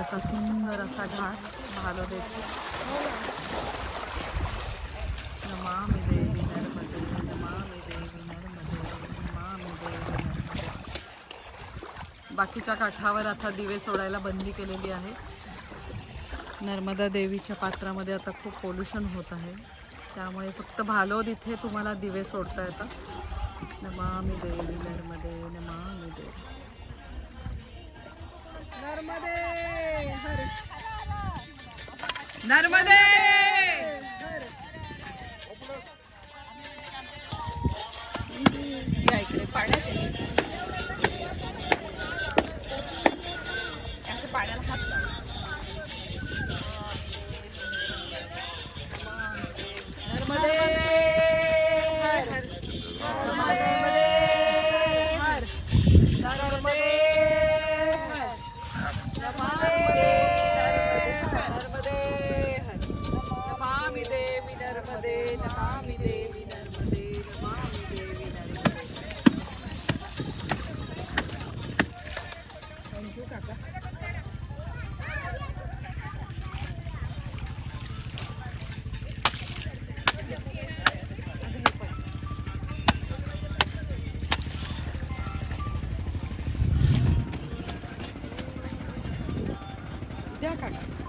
त्याचा सुंदर असा घाट भालो देते नमामि देवी नर्मदे नमामि देवी नर्मदे नमामि देवी नर्मदे. बाकीच्या काठावर आता दिवे सोडायला बंदी केलेली आहे. नर्मदा देवीच्या पात्रामध्ये आता खूप पोल्युशन होत आहे. त्यामुळे फक्त भालोद इथे तुम्हाला दिवे सोडता येतात. नमामि देवी नर्मदे नमामि देवी नर्मदे नर्मदे! पाण्याला हात नर्मदे! नमामि देवी नर्मदे नमामि देवी नर्मदे थँक्यू काका द्या काका